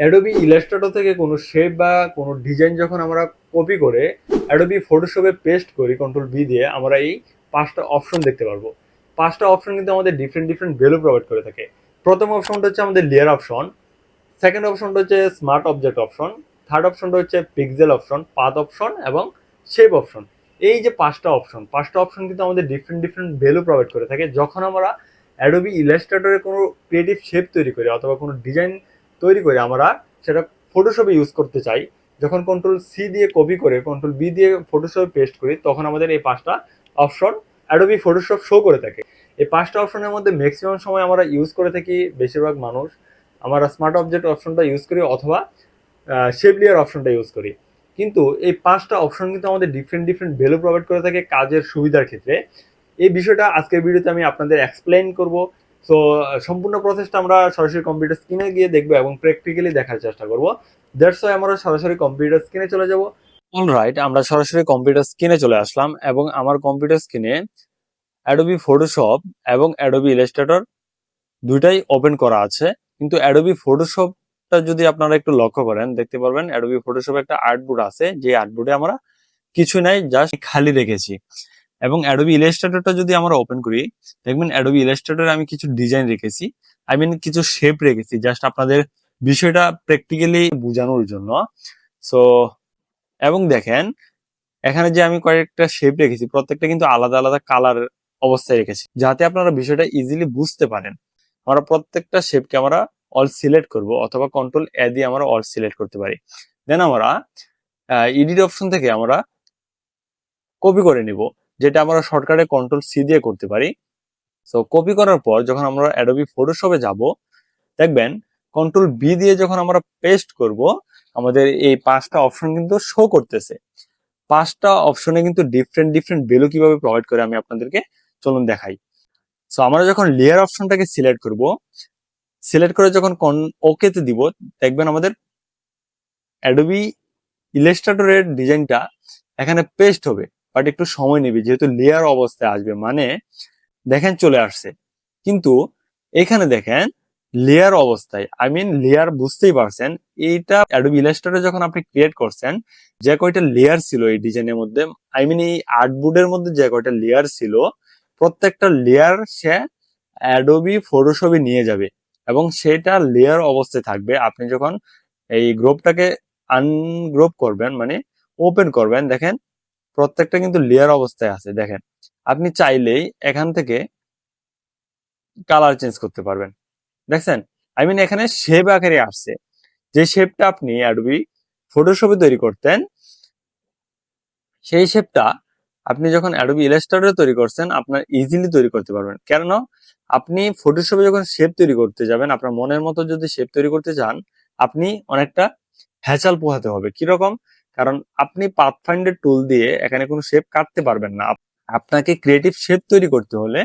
Adobe Illustrator থেকে কোনো shape বা কোনো ডিজাইন যখন আমরা কপি করে অ্যাডোবি ফটোশপে পেস্ট করি কন্ট্রোল বি দিয়ে, আমরা এই পাঁচটা অপশন দেখতে পারব। পাঁচটা অপশন কিন্তু আমাদের ডিফারেন্ট ডিফারেন্ট ভ্যালু প্রোভাইড করে থাকে। প্রথম অপশনটা হচ্ছে আমাদের লেয়ার অপশন সেকেন্ড অপশনটা হচ্ছে স্মার্ট অবজেক্ট অপশন থার্ড অপশনটা হচ্ছে পিক্সেল অপশন পাথ অপশন এবং শেপ অপশন এই যে পাঁচটা অপশন পাঁচটা অপশন কিন্তু আমাদের ডিফারেন্ট ডিফারেন্ট ভ্যালু প্রোভাইড করে থাকে। যখন আমরা অ্যাডোবি ইলাস্ট্রেটরে কোনো ক্রিয়েটিভ শেপ তৈরি করি অথবা কোনো ডিজাইন তৈরি করে আমরা সেটা ফটোশপে ইউজ করতে চাই। যখন কন্ট্রোল সি দিয়ে কপি করে কন্ট্রোল বি দিয়ে ফটোশপে পেস্ট করি, তখন আমাদের এই পাঁচটা অপশন অ্যাডোবি ফটোশপ শো করে থাকে। এই পাঁচটা অপশনের মধ্যে ম্যাক্সিমাম সময় আমরা ইউজ করে থাকি বেশিরভাগ মানুষ। আমরা স্মার্ট অবজেক্ট অপশনটা ইউজ করি অথবা শেপ লেয়ার অপশনটা ইউজ করি। কিন্তু এই পাঁচটা অপশন কিন্তু আমাদের ডিফারেন্ট ডিফারেন্ট ভ্যালু প্রোভাইড করে থাকে কাজের সুবিধার ক্ষেত্রে। এই বিষয়টা আজকের ভিডিওতে আমি আপনাদের এক্সপ্লেইন করব। সো সম্পূর্ণ প্রসেসটা আমরা সরাসরি কম্পিউটার স্ক্রিনে গিয়ে দেখব এবং প্র্যাকটিক্যালি দেখার চেষ্টা করব। দ্যাটস আমরা সরাসরি কম্পিউটার স্ক্রিনে চলে যাব। অলরাইট আমরা সরাসরি কম্পিউটার স্ক্রিনে চলে আসলাম এবং আমার কম্পিউটার স্ক্রিনে অ্যাডোবি ফটোশপ এবং অ্যাডোবি ইলাস্ট্রেটর দুইটাই ওপেন করা আছে। কিন্তু অ্যাডোবি ফটোশপটা যদি আপনারা একটু লক্ষ্য করেন, দেখতে পারবেন অ্যাডোবি ফটোশপ একটা আর্টবোর্ড আছে। যে আর্টবোর্ডে আমরা কিছু নাই জাস্ট খালি রেখেছি। এবং অ্যাডোবি ইলাস্ট্রেটরটা যদি আমরা ওপেন করি, দেখবেন অ্যাডোবি ইলাস্ট্রেটরে আমি কিছু ডিজাইন রেখেছি। আই মিন কিছু শেপ রেখেছি জাস্ট আপনাদের বিষয়টা প্র্যাকটিক্যালি বোঝানোর জন্য। সো এবং দেখেন, এখানে যে আমি কয়েকটা শেপ রেখেছি, প্রত্যেকটা কিন্তু আলাদা আলাদা কালার অবস্থায় রেখেছি, যাতে আপনারা বিষয়টা ইজিলি বুঝতে পারেন। আমরা প্রত্যেকটা শেপকে আমরা অল সিলেক্ট করব, অথবা কন্ট্রোল এ দিয়ে আমরা অল সিলেক্ট করতে পারি। দেন আমরা এডিট অপশন থেকে আমরা কপি করে নিব। যেটা আমরা শর্টকাটে কন্ট্রোল সি দিয়ে করতে পারি। সো কপি করার পর যখন আমরা অ্যাডোবি ফটোশপে যাব, দেখবেন কন্ট্রোল বি দিয়ে যখন আমরা পেস্ট করব, আমাদের এই পাঁচটা অপশন কিন্তু শো করতেছে। পাঁচটা অপশনে কিন্তু ডিফারেন্ট ডিফারেন্ট ভ্যালু কীভাবে প্রোভাইড করে আমি আপনাদেরকে চলুন দেখাই। সো আমরা যখন লেয়ার অপশনটাকে সিলেক্ট করব সিলেক্ট করে যখন কন ওকেতে দিব, দেখবেন আমাদের অ্যাডোবি ইলাস্ট্রেটরের ডিজাইনটা এখানে পেস্ট হবে। বাট একটু সময় নেবে, যেহেতু লেয়ার অবস্থায় আসবে মানে দেখেন চলে আসছে। কিন্তু এখানে দেখেন লেয়ার অবস্থায় আই মিন লেয়ার বুঝতেই পারছেন, এইটা অ্যাডোবি ইলাস্ট্রেটর যখন আপনি ক্রিয়েট করছেন, যে কয়টা লেয়ার ছিল এই ডিজাইনের মধ্যে আই মিন এই আর্টবোর্ডের মধ্যে যে কয়টা লেয়ার ছিল, প্রত্যেকটা লেয়ার সে অ্যাডোবি ফটোশপে নিয়ে যাবে। এবং সেটা লেয়ার অবস্থায় থাকবে। আপনি যখন এই গ্রুপটাকে আনগ্রুপ করবেন মানে ওপেন করবেন, দেখেন প্রত্যেকটা কিন্তু লেয়ার অবস্থায় আছে, দেখেন। আপনি চাইলেই এখান থেকে কালার চেঞ্জ করতে পারবেন। দেখছেন? আই মিন এখানে শেপ আকারে আসছে। যে শেপটা আপনি অ্যাডোবি ফটোশপে তৈরি করতেন, সেই শেপটা আপনি যখন অ্যাডোবি ইলাস্ট্রেটরে তৈরি করছেন, আপনার ইজিলি তৈরি করতে পারবেন। কেন আপনি ফটোশপে যখন শেপ তৈরি করতে যাবেন, আপনার মনের মতো যদি শেপ তৈরি করতে চান, আপনি অনেকটা হ্যাচাল পোহাতে হবে। কীরকম? কারণ আপনি পাথফাইন্ডার টুল দিয়ে এখানে কোনো শেপ কাটতে পারবেন না। আপনাকে ক্রিয়েটিভ শেপ তৈরি করতে হলে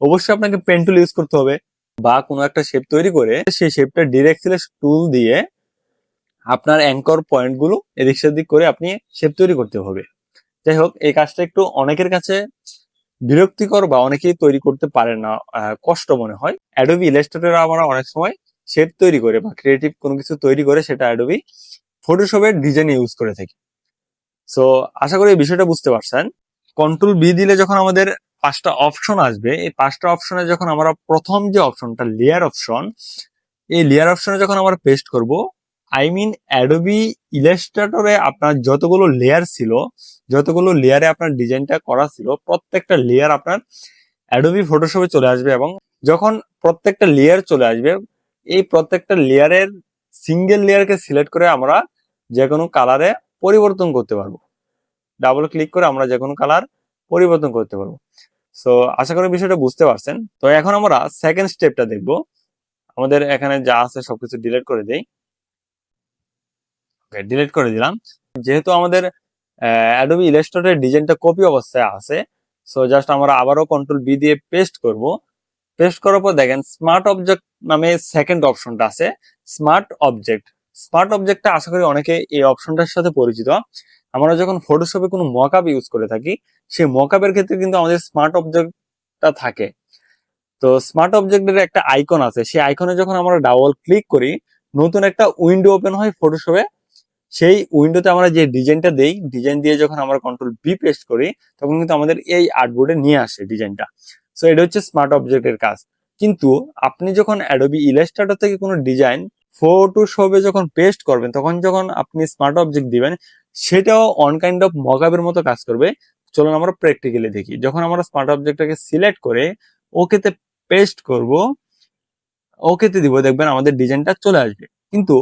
অবশ্যই আপনাকে পেন টুল ইউজ করতে হবে বা কোনো একটা শেপ তৈরি করে সেই শেপটা ডিরেক্ট টুল দিয়ে আপনার অ্যাঙ্কর পয়েন্টগুলো এদিক সেদিক করে আপনি শেপ তৈরি করতে হবে। যাই হোক, এই কাজটা একটু অনেকের কাছে বিরক্তিকর বা অনেকেই তৈরি করতে পারে না কষ্ট মনে হয়। অ্যাডোবি ইলাস্ট্রেটর আমরা অনেক সময় শেপ তৈরি করে বা ক্রিয়েটিভ কোনো কিছু তৈরি করে সেটা অ্যাডোবি ফটোশপের ডিজাইন ইউজ করে থাকি। সো আশা করি এই বিষয়টা বুঝতে পারছেন। কন্ট্রোল বি দিলে যখন আমাদের পাঁচটা অপশন আসবে, এই পাঁচটা অপশনে যখন আমরা প্রথম যে অপশনটা লেয়ার অপশন এই লেয়ার অপশনে যখন আমরা পেস্ট করব আই মিন অ্যাডোবি ইলাস্ট্রেটরে আপনার যতগুলো লেয়ার ছিল, যতগুলো লেয়ারে আপনার ডিজাইনটা করা ছিল, প্রত্যেকটা লেয়ার আপনার অ্যাডোবি ফটোশপে চলে আসবে এবং যখন প্রত্যেকটা লেয়ার চলে আসবে, এই প্রত্যেকটা লেয়ারের সিঙ্গেল লেয়ারকে সিলেক্ট করে আমরা যে কোনো কালারে পরিবর্তন করতে পারব। ডাবল ক্লিক করে আমরা যে কোনো কালার পরিবর্তন করতে পারব। সো আশা করি বিষয়টা বুঝতে পারছেন। তো এখন আমরা সেকেন্ড স্টেপটা দেখব। আমাদের এখানে যা আছে সবকিছু ডিলিট করে দেই। ওকে ডিলিট করে দিলাম। যেহেতু আমাদের অ্যাডোবি ইলাস্ট্রেটরের ডিজাইনটা কপি অবস্থায় আছে সো জাস্ট আমরা আবারও কন্ট্রোল বি দিয়ে পেস্ট করব। পেস্ট করার পর দেখেন স্মার্ট অবজেক্ট নামে সেকেন্ড অপশনটা আছে। স্মার্ট অবজেক্ট স্মার্ট অবজেক্টটা আশা করি অনেকে এই অপশনটার সাথে পরিচিত। আমরা যখন ফটোশপে কোনো মকআপ ইউজ করে থাকি, সেই মকআপের ক্ষেত্রে কিন্তু আমাদের স্মার্ট অবজেক্টটা থাকে। তো স্মার্ট অবজেক্টের একটা আইকন আছে, সেই আইকনে যখন আমরা ডাবল ক্লিক করি, নতুন একটা উইন্ডো ওপেন হয় ফটোশপে সেই উইন্ডোতে আমরা যে ডিজাইনটা দেই ডিজাইন দিয়ে যখন আমরা কন্ট্রোল বি পেস্ট করি, তখন কিন্তু আমাদের এই আর্টবোর্ডে নিয়ে আসে ডিজাইনটা সো এটা হচ্ছে স্মার্ট অবজেক্টের কাজ। কিন্তু আপনি যখন অ্যাডোবি ইলাস্ট্রেটর থেকে কোনো ডিজাইন ফটোশপে যখন পেস্ট করবেন, তখন যখন আপনি স্মার্ট অবজেক্ট দিবেন, সেটাও অন কাইন্ড অফ মকআপের মতো কাজ করবে। চলুন আমরা প্র্যাকটিক্যালি দেখি। যখন আমরা স্মার্ট অবজেক্টটাকে সিলেক্ট করে ওকেতে পেস্ট করব, ওকেতে দিব, দেখবেন আমাদের ডিজাইনটা চলে আসবে। কিন্তু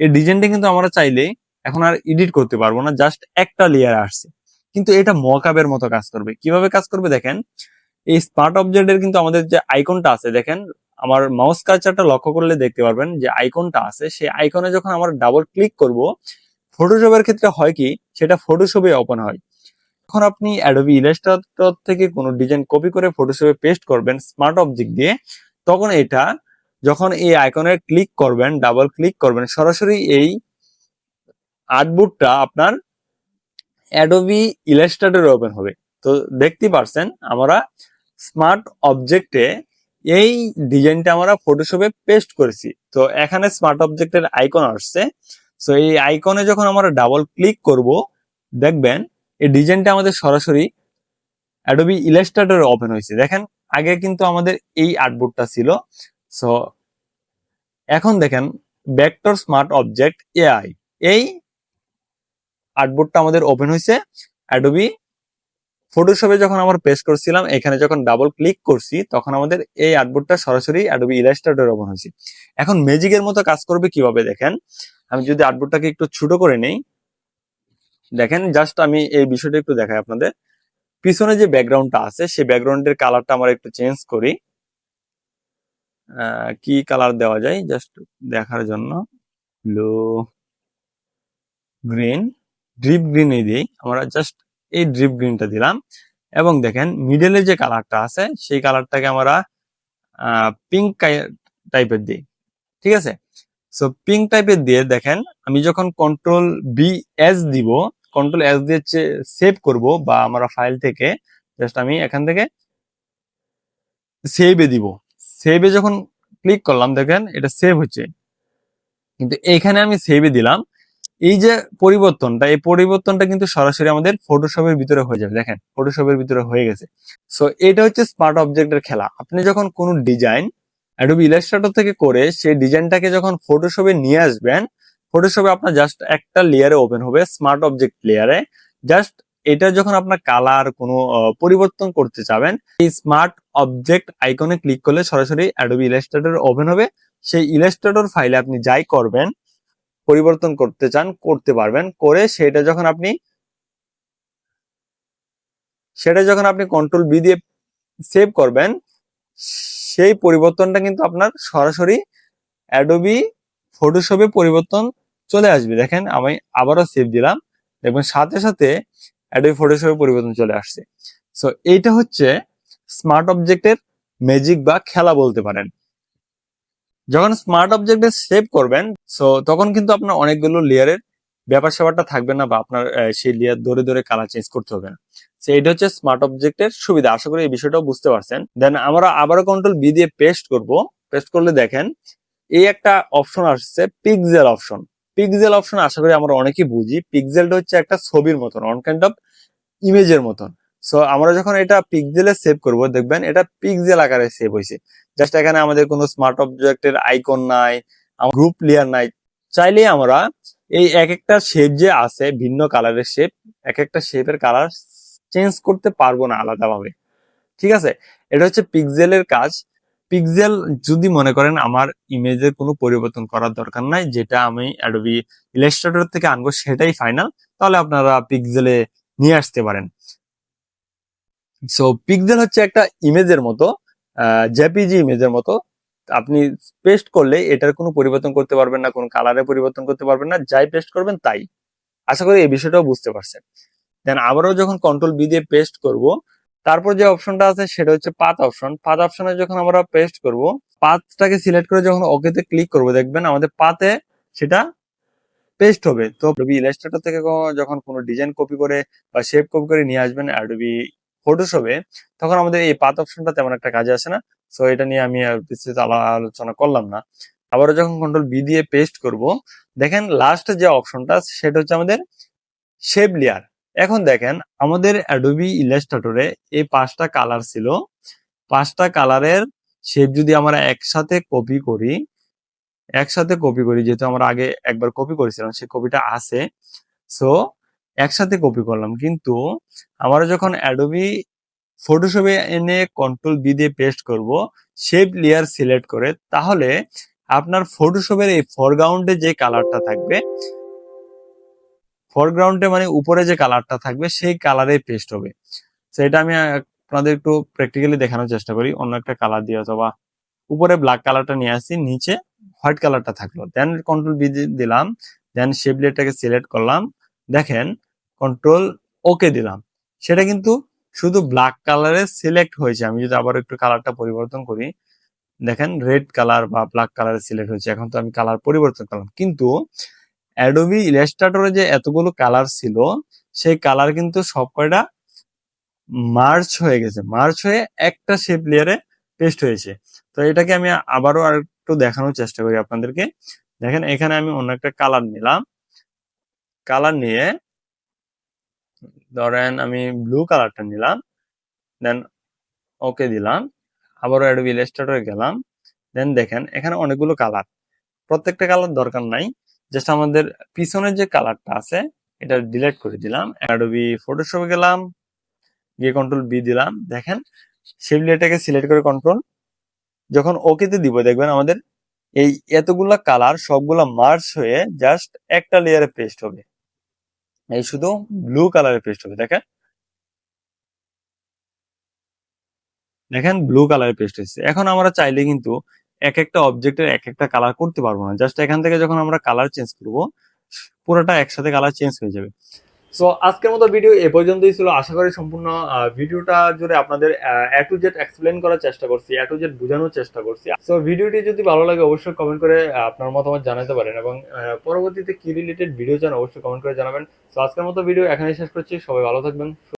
এই ডিজাইনটা কিন্তু আমরা চাইলে এখন আর এডিট করতে পারব না জাস্ট একটা লেয়ার আসছে। কিন্তু এটা মকআপের মতো কাজ করবে। কীভাবে কাজ করবে দেখেন, এই স্মার্ট অবজেক্টের কিন্তু আমাদের যে আইকনটা আছে, দেখেন আমার মাউস কার্সারটা লক্ষ্য করলে দেখতে পারবেন যে আইকনটা আছে, সেই আইকনে যখন আমরা ডাবল ক্লিক করব ফটোশপের ক্ষেত্রে হয় কি, সেটা ফটোশপে ওপেন হয়। যখন আপনি অ্যাডোবি ইলাস্ট্রেটর থেকে কোনো ডিজাইন কপি করে ফটোশপে পেস্ট করবেন স্মার্ট অবজেক্ট দিয়ে, তখন এটা যখন এই আইকনে ক্লিক করবেন ডাবল ক্লিক করবেন, সরাসরি এই আর্টবুকটা আপনার অ্যাডোবি ইলাস্ট্রেটরে ওপেন হবে। তো দেখতে পারছেন, আমরা স্মার্ট অবজেক্টে এই ডিজাইনটা আমরা ফটোশপে পেস্ট করেছি। তো এখানে স্মার্ট অবজেক্টের আইকন আসছে। সো এই আইকনে যখন আমরা ডাবল ক্লিক করব, দেখবেন এই ডিজাইনটা আমাদের সরাসরি অ্যাডোবি ইলাস্ট্রেটরে ওপেন হয়েছে। দেখেন, আগে কিন্তু আমাদের এই আর্টবোর্ডটা ছিল। সো এখন দেখেন ভেক্টর স্মার্ট অবজেক্ট এআই এই আর্টবোর্ডটা আমাদের ওপেন হয়েছে অ্যাডোবি ফটোশপে যখন আমরা পেস্ট করছিলাম, এখানে যখন ডাবল ক্লিক করছি, তখন আমাদের এই আর্টবোর্ডটা সরাসরি অ্যাডোবি ইলাস্ট্রেটর ওপেন হয়েছে। এখন ম্যাজিকের মতো কাজ করবে কীভাবে দেখেন? আমি যদি আর্টবোর্ডটাকে একটু ছোট করে নেই, দেখেন জাস্ট আমি এই বিষয়টা একটু দেখাই আপনাদের। পিছনে যে ব্যাকগ্রাউন্ডটা আছে, সেই ব্যাকগ্রাউন্ডের কালারটা আমরা একটু চেঞ্জ করি। কি কালার দেওয়া যায়? জাস্ট দেখার জন্য। ব্লু গ্রিন ড্রিপ গ্রিন এই দিই আমরা জাস্ট এই ড্রিপ গ্রিনটা দিলাম। এবং দেখেন মিডলে যে কালারটা আছে, সেই কালারটাকে আমরা পিঙ্ক টাইপের দিই। ঠিক আছে? সো পিঙ্ক টাইপের দিয়ে দেখেন, আমি যখন কন্ট্রোল বি এস দিব কন্ট্রোল এস দিয়ে সেভ করব বা আমরা ফাইল থেকে জাস্ট আমি এখান থেকে সেভে দিব। সেভে যখন ক্লিক করলাম, দেখেন, এটা সেভ হচ্ছে। কিন্তু এখানে আমি সেভে দিলাম এই যে পরিবর্তনটা, এই পরিবর্তনটা কিন্তু সরাসরি আমাদের ফটোশপের ভিতরে হয়ে যাবে। দেখেন ফটোশপের ভিতরে হয়ে গেছে। সো এটা হচ্ছে স্মার্ট অবজেক্টের খেলা। আপনি যখন কোনো ডিজাইন অ্যাডোবি ইলাস্ট্রেটর থেকে করে সেই ডিজাইনটাকে যখন ফটোশপে নিয়ে আসবেন ফটোশপে আপনার জাস্ট একটা লেয়ারে ওপেন হবে স্মার্ট অবজেক্ট লেয়ারে জাস্ট এটা যখন আপনার কালার কোনো পরিবর্তন করতে চাবেন, এই স্মার্ট অবজেক্ট আইকনে ক্লিক করলে সরাসরি অ্যাডোবি ইলাস্ট্রেটর ওপেন হবে। সেই ইলাস্ট্রেটর ফাইলে আপনি যাই করবেন পরিবর্তন করতে চান, করতে পারবেন। করে সেটা যখন আপনি, সেটা যখন আপনি কন্ট্রোল বি দিয়ে সেভ করবেন, সেই পরিবর্তনটা কিন্তু আপনার সরাসরি অ্যাডোবি ফটোশপে পরিবর্তন চলে আসবে। দেখেন, আমি আবারও সেভ দিলাম। দেখবেন, সাথে সাথে অ্যাডোবি ফটোশপে পরিবর্তন চলে আসছে। সো এইটা হচ্ছে স্মার্ট অবজেক্টের ম্যাজিক বা খেলা বলতে পারেন। যখন স্মার্ট অবজেক্টে সেভ করবেন সো তখন কিন্তু আপনার অনেকগুলো লেয়ারের ব্যাপার স্যাপারটা থাকবে না বা আপনার সেই লেয়ার ধরে ধরে কালার চেঞ্জ করতে হবে না। তো এটা হচ্ছে স্মার্ট অবজেক্টের সুবিধা। আশা করি এই বিষয়টাও বুঝতে পারছেন। দেন আমরা আবারও কন্ট্রোল বি দিয়ে পেস্ট করব। পেস্ট করলে দেখেন, এই একটা অপশন আসছে পিক্সেল অপশন পিক্সেল অপশন আশা করি আমরা অনেকেই বুঝি। পিক্সেলটা হচ্ছে একটা ছবির মতন অন কাইন্ড অফ ইমেজের মতন। সো আমরা যখন এটা পিক্সেলে সেভ করব, দেখবেন এটা পিকজেল আকারে সেভ হয়েছে জাস্ট এখানে আমাদের কোনো স্মার্ট অবজেক্টের আইকন নাই গ্রুপ লেয়ার নাই। চাইলে আমরা এই এক একটা শেপ যে আছে, ভিন্ন কালারের শেপ এক একটা শেপের কালার চেঞ্জ করতে পারব না আলাদাভাবে। ঠিক আছে? এটা হচ্ছে পিক্সেলের কাজ। পিক্সেল যদি মনে করেন আমার ইমেজের কোনো পরিবর্তন করার দরকার নাই, যেটা আমি অ্যাডোবি ইলাস্ট্রেটর থেকে আনব, সেটাই ফাইনাল তাহলে আপনারা পিক্সেলে নিয়ে আসতে পারেন। সো পিক্সেল হচ্ছে একটা ইমেজের মতো জেপিজি ইমেজের মতো। আপনি পেস্ট করলে এটার কোনো পরিবর্তন করতে পারবেন না, কোনো কালারে পরিবর্তন করতে পারবেন না, যাই পেস্ট করবেন তাই। আশা করি এই বিষয়টাও বুঝতে পারছেন। দেন আবারও যখন কন্ট্রোল বি দিয়ে পেস্ট করব, তারপর যে অপশনটা আছে সেটা হচ্ছে পাত অপশন পাত অপশনে যখন আমরা পেস্ট করব পাতটাকে সিলেক্ট করে যখন ওকেতে ক্লিক করব, দেখবেন আমাদের পাতে সেটা পেস্ট হবে। তো ইলাস্ট্রেটর থেকে যখন কোনো ডিজাইন কপি করে বা শেপ কপি করে নিয়ে আসবেন অ্যাডোবি ফটোশপে তখন আমাদের এই পাত অপশনটা তেমন একটা কাজে আসে না। সো এটা নিয়ে আমি আর বিস্তৃত আলোচনা করলাম না। আবারও যখন কন্ট্রোল বি দিয়ে পেস্ট করব, দেখেন লাস্ট যে অপশনটা সেটা হচ্ছে আমাদের শেপ লেয়ার এখন দেখেন, আমাদের অ্যাডোবি ইলাস্ট্রেটরে এই পাঁচটা কালার ছিল। পাঁচটা কালারের শেপ যদি আমরা একসাথে কপি করি, একসাথে কপি করি, যেহেতু আমরা আগে একবার কপি করেছিলাম, সেই কপিটা আছে। সো একসাথে কপি করলাম। কিন্তু আমরা যখন অ্যাডোবি ফটোশপে এনে কন্ট্রোল বি দিয়ে পেস্ট করব শেপ লেয়ার সিলেক্ট করে, তাহলে আপনার ফটোশপের এই ফরগ্রাউন্ডে যে কালারটা থাকবে ফরগ্রাউন্ডে মানে উপরে যে কালারটা থাকবে, সেই কালারে পেস্ট হবে। এটা আমি আপনাদের একটু প্র্যাকটিক্যালি দেখানোর চেষ্টা করি। অন্য একটা কালার দিয়ে অথবা উপরে ব্ল্যাক কালারটা নিয়ে আসি, নিচে হোয়াইট কালারটা থাকল। দেন কন্ট্রোল বি দিলাম দেন শেপ লেয়ারটাকে সিলেক্ট করলাম। দেখেন কন্ট্রোল ওকে দিলাম। সেটা কিন্তু শুধু ব্ল্যাক কালারে সিলেক্ট হয়েছে। আমি যদি আবার একটু কালারটা পরিবর্তন করি, দেখেন রেড কালার বা ব্ল্যাক কালারে সিলেক্ট হয়েছে। এখন তো আমি কালার পরিবর্তন করলাম। কিন্তু অ্যাডোবি ইলাস্ট্রেটরে যে এতগুলো কালার ছিল, সেই কালার কিন্তু সব কয়টা মার্চ হয়ে গেছে। মার্চ হয়ে একটা শেপ লেয়ারে পেস্ট হয়েছে। তো এটাকে আমি আবারও আর একটু দেখানোর চেষ্টা করি আপনাদেরকে। দেখেন এখানে আমি অন্য একটা কালার নিলাম। কালার নিয়ে ধরেন আমি ব্লু কালারটা নিলাম দেন ওকে দিলাম, আবারও অ্যাডোবি ইলাস্ট্রেটরে গেলাম দেন দেখেন এখানে অনেকগুলো কালার প্রত্যেকটা কালার দরকার নাই জাস্ট আমাদের পিছনের যে কালারটা আছে, এটা ডিলেট করে দিলাম। অ্যাডোবি ফটোশপে গেলাম, গিয়ে কন্ট্রোল বি দিলাম। দেখেন শেপ লেয়ারটাকে সিলেক্ট করে কন্ট্রোল যখন ওকেতে দিব, দেখবেন আমাদের এই এতগুলা কালার সবগুলা মার্চ হয়ে জাস্ট একটা লেয়ারে পেস্ট হবে। এই শুধু ব্লু কালারের পেস্ট হবে, দেখেন। দেখেন ব্লু কালারের পেস্ট হচ্ছে এখন আমরা চাইলে কিন্তু এক একটা অবজেক্টের এক একটা কালার করতে পারব না। জাস্ট এখান থেকে যখন আমরা কালার চেঞ্জ করব, পুরোটা একসাথে কালার চেঞ্জ হয়ে যাবে। সো আজকের মতো ভিডিও এ পর্যন্তই ছিল। আশা করি সম্পূর্ণ ভিডিওটা জুড়ে আপনাদের এ টু জেড এক্সপ্লেন করার চেষ্টা করছি এ টু জেড বোঝানোর চেষ্টা করছি। সো ভিডিওটি যদি ভালো লাগে, অবশ্যই কমেন্ট করে আপনার মতামত জানাতে পারেন এবং পরবর্তীতে কি রিলেটেড ভিডিও চান, অবশ্যই কমেন্ট করে জানাবেন। সো আজকের মতো ভিডিও এখানে শেষ করছি। সবাই ভালো থাকবেন।